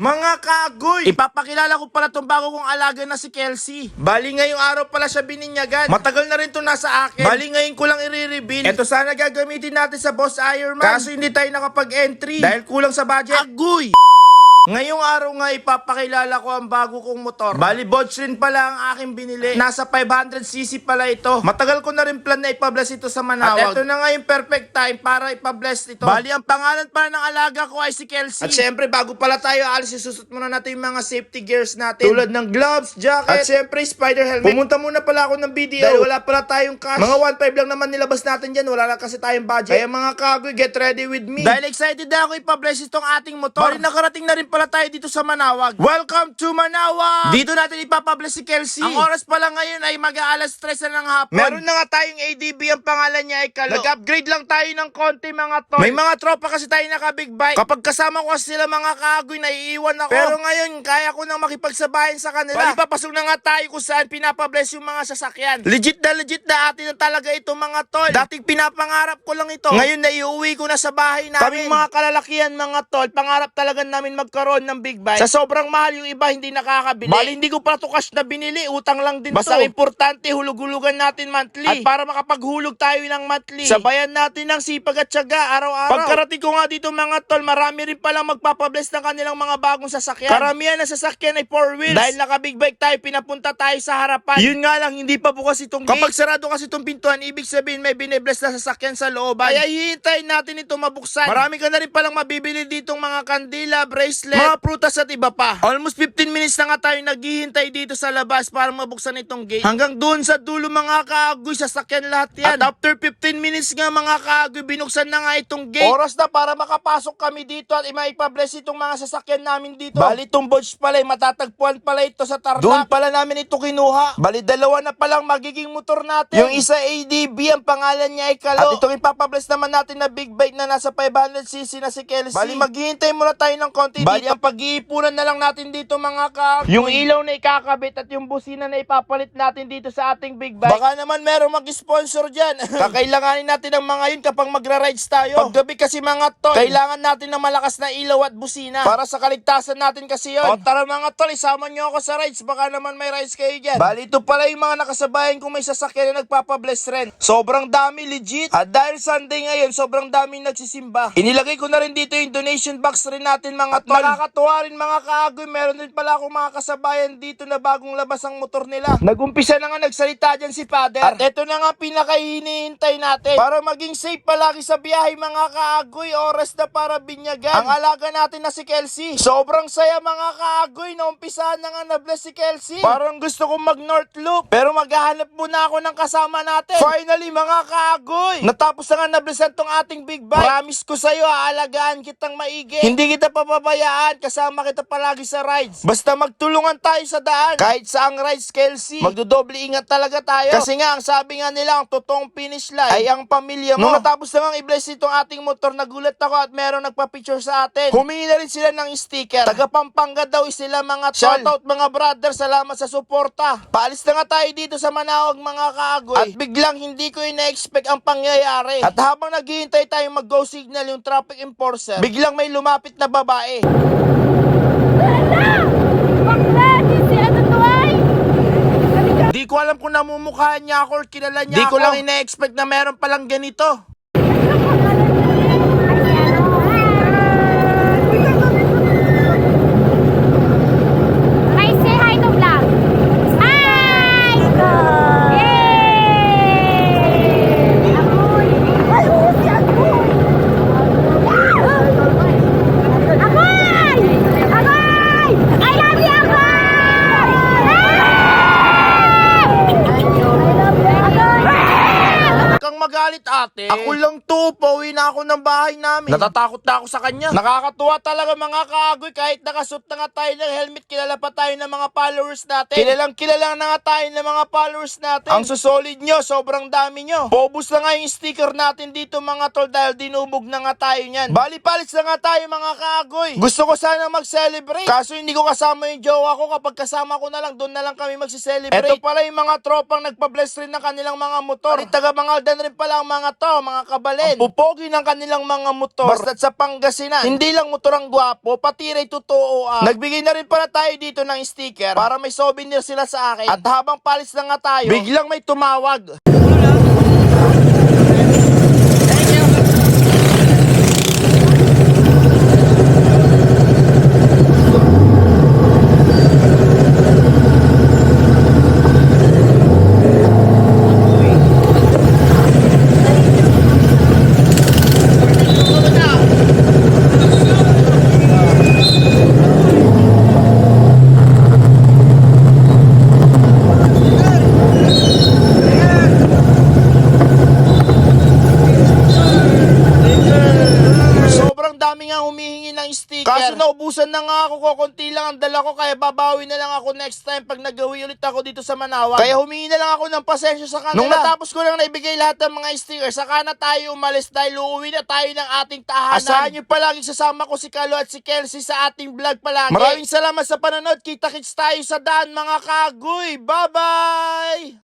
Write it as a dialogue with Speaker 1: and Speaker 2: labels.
Speaker 1: Mga kagoy! Ipapakilala ko pala tong bago kong alaga na si Kelsey. Bali ngayong araw pala siya bininyagan. Matagal na rin to nasa akin. Bali ngayon ko lang i-reveal. Ito sana gagamitin natin sa Boss Ironman. Kaso hindi tayo nakapag-entry. Dahil kulang sa budget. Agoy! Ngayong araw nga ipapakilala ko ang bago kong motor. Bali, Botsrin pala ang aking binili. Nasa 500cc pala ito. Matagal ko na rin plan na ipabless ito sa Manawag. At ito na nga yung perfect time para ipabless ito. Bali, ang pangalan pala ng alaga ko ay si Kelsey. At syempre, bago pala tayo alis, isusot muna natin yung mga safety gears natin. Tulad ng gloves, jacket, at syempre, spider helmet. Pumunta muna pala ako ng BDO. Dahil wala pala tayong cash. Mga 1.5 lang naman nilabas natin dyan. Wala lang kasi tayong budget. Kaya mga kagoy, get ready with me. Dahil excited na ako ipabless itong ating motor. Bali, nakarating na rin pala tayo dito sa Manawag. Welcome to Manawag! Dito natin ipapabless si Kelsey. Ang oras pala ngayon ay mag-aalas 3 na ng hapon. Meron na nga tayong ADB, ang pangalan niya ay Kalo. Nag-upgrade lang tayo ng konti mga tol. May mga tropa kasi tayo naka-big bike. Kapag kasama ko kasi sila mga kagoy, naiiwan ako. Pero ngayon, kaya ko nang makipagsabayan sa kanila. Bali, papasok na nga tayo kung saan pinapabless yung mga sasakyan. Legit na legit na atin na talaga ito mga tol. Dating pinapangarap ko lang ito. Ngayon, naiuwi ko na sa bahay namin. Kaming mga kalalakihan mga tol, pangarap talaga namin magkaroon ng big bike. Sa sobrang mahal yung iba hindi nakakabili. Bali hindi ko pa to cash na binili, utang lang din Basta to. importante hulug-hulugan natin monthly. At para makapaghulog tayo ng monthly, sabayan natin ng sipag at syaga araw-araw. Pagkarating ko nga dito mga tol, marami rin palang magpapabless ng kanilang mga bagong sasakyan. Karamihan na sasakyan ay four wheels. Dahil naka big bike tayo, pinapunta tayo sa harapan. Yun nga lang, hindi pa bukas itong gate. Kapag sarado kasi itong pintuan, ibig sabihin may binibless na sasakyan sa looban. Kaya hihintayin natin ito mabuksan. Marami ka na rin palang mabibili ditong mga kandila, bracelet, mga prutas at iba pa. Almost 15 minutes na nga tayo naghihintay dito sa labas para mabuksan itong gate. Hanggang doon sa dulo mga kaagoy, sasakyan lahat yan. At after 15 minutes nga mga kaagoy, binuksan na nga itong gate. Oras na para makapasok kami dito at maipabless itong mga sasakyan namin dito. Bali itong bodge pala, eh, matatagpuan pala ito sa Tarlac. Doon pala namin ito kinuha. Bali dalawa na palang magiging motor natin. Yung isa ADB, ang pangalan niya ay Kalo. At itong ipapabless naman natin na big bike na nasa 500cc na si Kelsey. Bali maghihintay muna tayo ng konti Bali, dito. ang pag-iipunan na lang natin dito mga ka. Yung ilaw na ikakabit at yung busina na ipapalit natin dito sa ating big bike. Baka naman merong mag-sponsor dyan. Kakailanganin natin ng mga yun kapag magra-rides tayo. Paggabi kasi mga tol, kailangan natin ng malakas na ilaw at busina. Para sa kaligtasan natin kasi yun. O tara mga tol, isama nyo ako sa rides. Baka naman may rides kayo dyan. Bali, ito pala yung mga nakasabayan kung may sasakyan na nagpapabless rin. Sobrang dami, legit. At dahil Sunday ngayon, sobrang dami nagsisimba. Inilagay ko na rin dito yung donation box rin natin mga tol. Nakakatuwa rin mga kaagoy. Meron din pala akong mga kasabayan dito na bagong labas ang motor nila. Nagumpisa na nga nagsalita dyan si Father. At ito na nga pinakahinihintay natin. Para maging safe palagi sa biyahe mga kaagoy. Oras na para binyagan. Ang alaga natin na si Kelsey. Sobrang saya mga kaagoy. Naumpisahan na nga na-bless si Kelsey. Parang gusto kong mag North Loop. Pero maghahanap muna ako ng kasama natin. Finally mga kaagoy. Natapos na nga na-blessan tong ating big bike. Promise ko sa'yo aalagaan kitang maigi. Hindi kita papabayaan. Kasama kita palagi sa rides. Basta magtulungan tayo sa daan. Kahit sa ang rides Kelsey. Magdodoble ingat talaga tayo. Kasi nga ang sabi nga nila ang totoong finish line ay ang pamilya mo. Nung natapos namang i-bless itong ating motor, nagulat ako at meron nagpa-picture sa atin. Humingi na rin sila ng sticker. Taga Pampanga daw sila mga tol. Shoutout mga brother, salamat sa suporta. Paalis na nga tayo dito sa Manawag mga kaagoy. At biglang hindi ko ina-expect ang pangyayari. At habang naghihintay tayo mag-go signal yung traffic enforcer, biglang may lumapit na babae.
Speaker 2: Ano?
Speaker 1: Di ko alam kung namumukhaan niya ako or kilala niya Di ko lang ina-expect na meron palang ganito. Magalit ate. Ako lang to, pauwi na ako ng bahay namin. Natatakot na ako sa kanya. Nakakatuwa talaga mga kaagoy kahit nakasuot na nga tayo ng helmet, kilala pa tayo ng mga followers natin. Kilalang kilala na nga tayo ng mga followers natin. Ang susolid nyo, sobrang dami nyo. Pobus na nga yung sticker natin dito mga tol dahil dinubog na nga tayo niyan. Bali-palis na nga tayo mga kaagoy. Gusto ko sana mag-celebrate. Kaso hindi ko kasama yung jowa ko kapag kasama ko na lang, doon na lang kami magsi-celebrate. Ito pala yung mga tropang nagpa-bless rin ng kanilang mga motor. Ay, taga mga Aldan rin pala ang mga to, mga kabalin. Ang pupogi ng kanilang mga motor. Basta't sa Pangasinan, hindi lang motor ang gwapo, pati rin totoo ah. Nagbigay na rin pala tayo dito ng sticker para may souvenir sila sa akin. At habang palis na nga tayo, biglang may tumawag dami nga humihingi ng sticker. Kaso naubusan na nga ako, kukunti lang ang dala ko, kaya babawi na lang ako next time pag nagawi ulit ako dito sa Manawan. Kaya humingi na lang ako ng pasensya sa kanila. Nung natapos ko lang naibigay lahat ng mga sticker, saka na tayo umalis dahil uuwi na tayo ng ating tahanan. Asahan nyo palagi sasama ko si Kalo at si Kelsey sa ating vlog palagi. Maraming salamat sa panonood. Kita-kits tayo sa daan mga kagoy. Bye-bye!